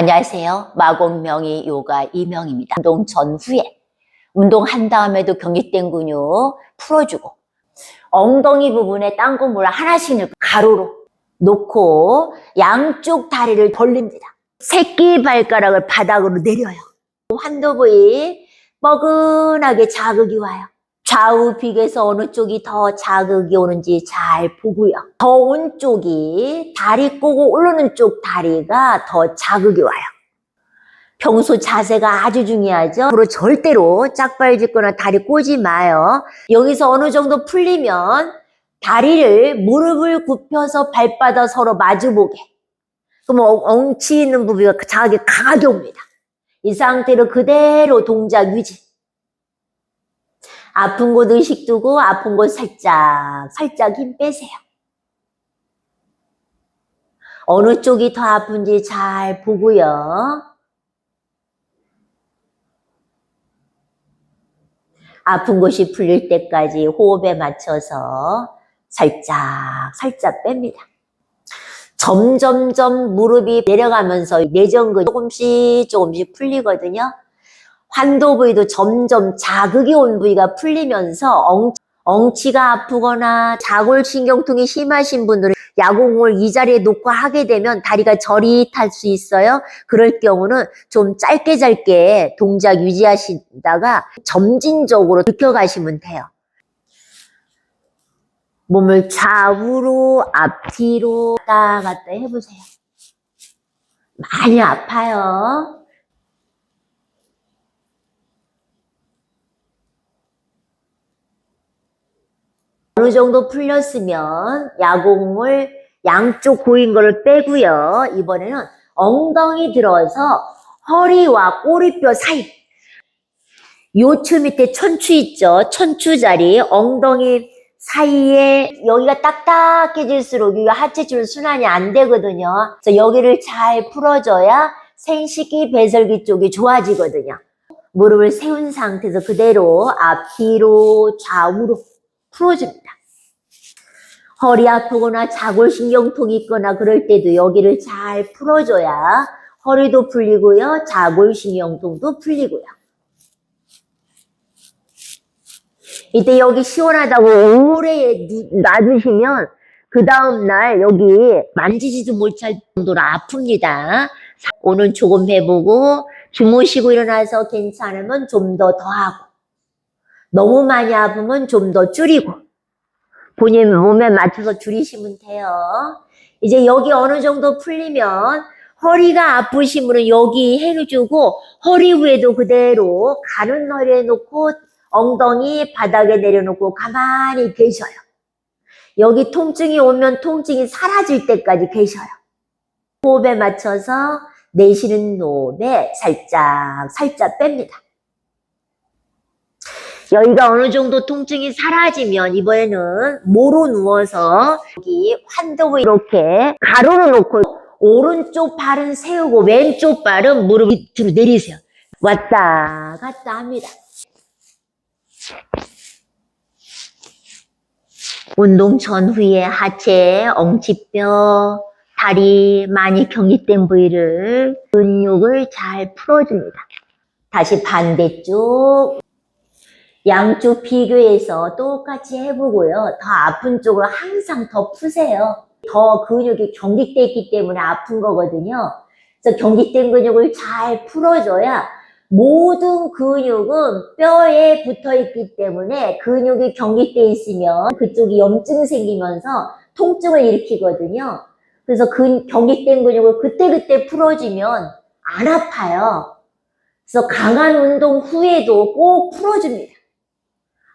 안녕하세요. 마곡명의 요가 이명입니다. 운동 전후에 운동한 다음에도 경직된 근육 풀어주고 엉덩이 부분에 땅콩물 하나씩 넣고 가로로 놓고 양쪽 다리를 벌립니다. 새끼 발가락을 바닥으로 내려요. 환도 부위 뻐근하게 자극이 와요. 좌우 비교해서 어느 쪽이 더 자극이 오는지 잘 보고요. 더 오른쪽이 다리 꼬고 오르는 쪽 다리가 더 자극이 와요. 평소 자세가 아주 중요하죠. 앞으로 절대로 짝발 짚거나 다리 꼬지 마요. 여기서 어느 정도 풀리면 다리를 무릎을 굽혀서 발바닥 서로 마주보게. 그럼 엉- 엉치 있는 부위가 자극이 강하게 옵니다. 이 상태로 그대로 동작 유지. 아픈 곳 의식 두고 아픈 곳 살짝 살짝 힘 빼세요. 어느 쪽이 더 아픈지 잘 보고요. 아픈 곳이 풀릴 때까지 호흡에 맞춰서 살짝 살짝 뺍니다. 점점점 무릎이 내려가면서 내전근이 조금씩 조금씩 풀리거든요. 환도 부위도 점점 자극이 온 부위가 풀리면서 엉, 엉치가 아프거나 자골신경통이 심하신 분들은 야구공을 이 자리에 놓고 하게 되면 다리가 저릿할 수 있어요. 그럴 경우는 좀 짧게 짧게 동작 유지하시다가 점진적으로 느껴가시면 돼요. 몸을 좌우로 앞뒤로 왔다 갔다 해보세요. 많이 아파요. 어느 정도 풀렸으면 야공을 양쪽 고인 거를 빼고요. 이번에는 엉덩이 들어서 허리와 꼬리뼈 사이 요추 밑에 천추 있죠. 천추 자리 엉덩이 사이에 여기가 딱딱해질수록 여기가 하체줄 순환이 안 되거든요. 그래서 여기를 잘 풀어줘야 생식기 배설기 쪽이 좋아지거든요. 무릎을 세운 상태에서 그대로 앞 뒤로 좌우로 풀어줍니다. 허리 아프거나 자골신경통이 있거나 그럴 때도 여기를 잘 풀어줘야 허리도 풀리고요. 자골신경통도 풀리고요. 이때 여기 시원하다고 오래 누- 놔두시면 그 다음날 여기 만지지도 못할 정도로 아픕니다. 오늘 조금 해보고 주무시고 일어나서 괜찮으면 좀 더 더 하고 너무 많이 아프면 좀 더 줄이고 본인 몸에 맞춰서 줄이시면 돼요. 이제 여기 어느 정도 풀리면 허리가 아프신 분은 여기 해주고 허리 위에도 그대로 가는 허리에 놓고 엉덩이 바닥에 내려놓고 가만히 계셔요. 여기 통증이 오면 통증이 사라질 때까지 계셔요. 호흡에 맞춰서 내쉬는 호흡에 살짝 살짝 뺍니다. 여기가 어느 정도 통증이 사라지면 이번에는 모로 누워서 여기 환도 이렇게 가로로 놓고 오른쪽 발은 세우고 왼쪽 발은 무릎 밑으로 내리세요. 왔다 갔다 합니다. 운동 전후에 하체, 엉치뼈, 다리 많이 경직된 부위를 근육을 잘 풀어줍니다. 다시 반대쪽 양쪽 비교해서 똑같이 해보고요. 더 아픈 쪽을 항상 더 푸세요. 더 근육이 경직돼 있기 때문에 아픈 거거든요. 그래서 경직된 근육을 잘 풀어줘야 모든 근육은 뼈에 붙어 있기 때문에 근육이 경직돼 있으면 그쪽이 염증 생기면서 통증을 일으키거든요. 그래서 그 경직된 근육을 그때그때 풀어주면 안 아파요. 그래서 강한 운동 후에도 꼭 풀어줍니다.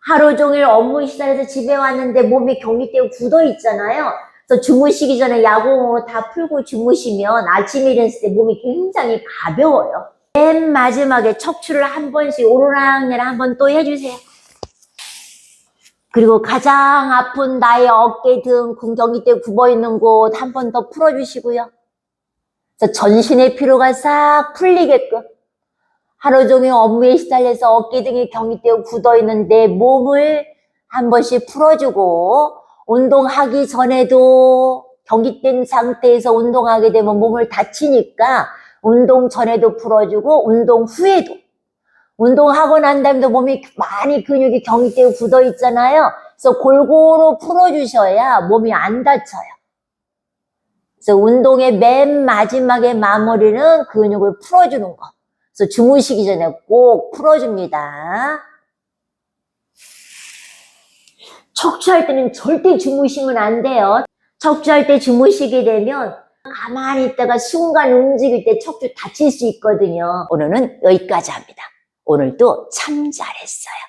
하루 종일 업무 시달려서 집에 왔는데 몸이 경직되고 굳어 있잖아요. 그래서 주무시기 전에 야구공으로 다 풀고 주무시면 아침에 일어났을 때 몸이 굉장히 가벼워요. 맨 마지막에 척추를 한 번씩 오르락내락 한 번 또 해주세요. 그리고 가장 아픈 나의 어깨 등 궁경이 굽어 있는 곳 한 번 더 풀어주시고요. 전신의 피로가 싹 풀리게끔 하루 종일 업무에 시달려서 어깨 등이 경직되고 굳어 있는데 몸을 한 번씩 풀어주고 운동하기 전에도 경직된 상태에서 운동하게 되면 몸을 다치니까 운동 전에도 풀어주고 운동 후에도 운동하고 난 다음에도 몸이 많이 근육이 경직되고 굳어 있잖아요. 그래서 골고루 풀어주셔야 몸이 안 다쳐요. 그래서 운동의 맨 마지막에 마무리는 근육을 풀어주는 거. 그래서 주무시기 전에 꼭 풀어줍니다. 척추할 때는 절대 주무시면 안 돼요. 척추할 때 주무시게 되면 가만히 있다가 순간 움직일 때 척추 다칠 수 있거든요. 오늘은 여기까지 합니다. 오늘도 참 잘했어요.